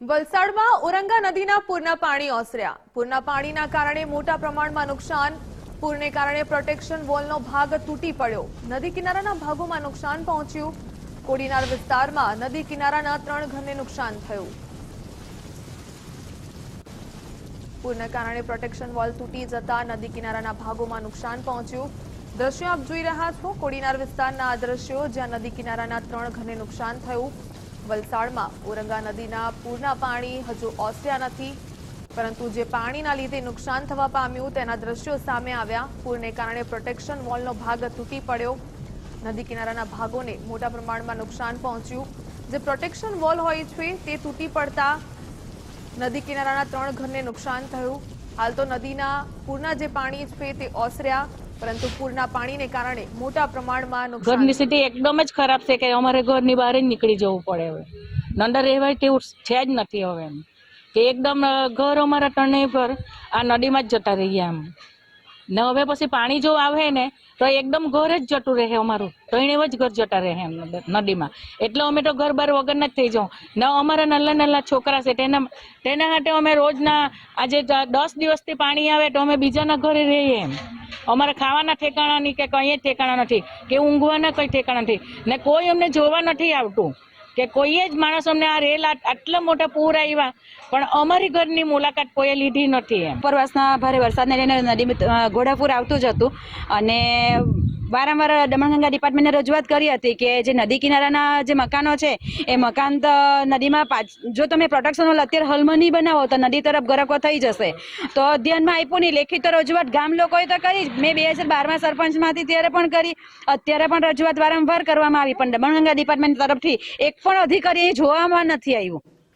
વલસાડમાં ઓરંગા નદીના પૂરના પાણી ઓસર્યા. પૂરના પાણીના કારણે મોટા પ્રમાણમાં નુકસાન. પૂરને કારણે પ્રોટેક્શન વોલનો ભાગ તૂટી પડ્યો. નદી કિનારાના ભાગોમાં નુકસાન પહોંચ્યું. કોડીનાર વિસ્તારમાં નદી કિનારાના ત્રણ ઘરને નુકસાન થયું. પૂરના કારણે પ્રોટેક્શન વોલ તૂટી જતા નદી કિનારાના ભાગોમાં નુકસાન પહોંચ્યું. દ્રશ્યો આપ જોઈ રહ્યા છો કોડીનાર વિસ્તારના આ દ્રશ્યો જ્યાં નદી કિનારાના ત્રણ ઘરને નુકસાન થયું. વલસાડમાં ઓરંગા નદીના પૂરના પાણી હજુ ઓસર્યા નથી. પરંતુ જે પાણીના લીધે નુકસાન થવા પામ્યું તેના દ્રશ્યો સામે આવ્યા. પૂરને કારણે પ્રોટેક્શન વોલનો ભાગ તૂટી પડ્યો. નદી કિનારાના ભાગોને મોટા પ્રમાણમાં નુકસાન પહોંચ્યું. જે પ્રોટેક્શન વોલ હોય છે, તે તૂટી પડતા નદી કિનારાના ત્રણ ઘરને નુકસાન થયું. હાલ તો નદીના પૂરના જે પાણી છે, તે ઓસર્યા. પરંતુ પૂરના પાણીને કારણે મોટા પ્રમાણમાં ઘરની સ્થિતિ એકદમ જ ખરાબ છે કે અમારે ઘરની બહાર જ નીકળી જવું પડે હવે. નંદર રહેવાય તેવું છે જ નથી હવે એમ. કે એકદમ ઘર અમારા ટર્ને પર આ નદીમાં જ જતા રહીએ એમ. ને હવે પછી પાણી જો આવે ને, તો એકદમ ઘર જ જતું રહે અમારું. ટણે જ ઘર જતા રહે એમ નદીમાં. એટલે અમે તો ઘર બાર વગરના જ થઈ જાઉં. ને અમારા નલ્લા નલ્લા છોકરા છે, તેના તેના માટે અમે રોજના આજે દસ દિવસથી પાણી આવે તો અમે બીજાના ઘરે રહીએ એમ. અમારે ખાવાના ઠેકાણા નહીં કે કંઈ ઠેકાણા નથી, કે ઊંઘવાના કંઈ ઠેકાણા નથી. ને કોઈ અમને જોવા નથી આવતું. કે કોઈએ જ માણસોને આ રેલ આટલા મોટા પૂર આવ્યા પણ અમારી ઘરની મુલાકાત કોઈએ લીધી નથી એમ. ઉપરવાસના ભારે વરસાદને લઈને નદી ઘોડાપુર આવતું જ હતું. અને વારંવાર દમણગંગા ડિપાર્ટમેન્ટને રજૂઆત કરી હતી કે જે નદી કિનારાના જે મકાનો છે, એ મકાન તો નદીમાં પાછ, જો તમે પ્રોટેક્શન હોલ અત્યારે હાલમાં નહીં બનાવો તો નદી તરફ ગરકો થઈ જશે. તો ધ્યાનમાં આપ્યું નહીં લેખિત રજૂઆત ગામ લોકોએ તો કરી મેં બે હજાર બારમાં સરપંચમાંથી ત્યારે પણ કરી, અત્યારે પણ રજૂઆત વારંવાર કરવામાં આવી. પણ દમણગંગા ડિપાર્ટમેન્ટ તરફથી એક પણ અધિકારી જોવામાં નથી આવ્યું.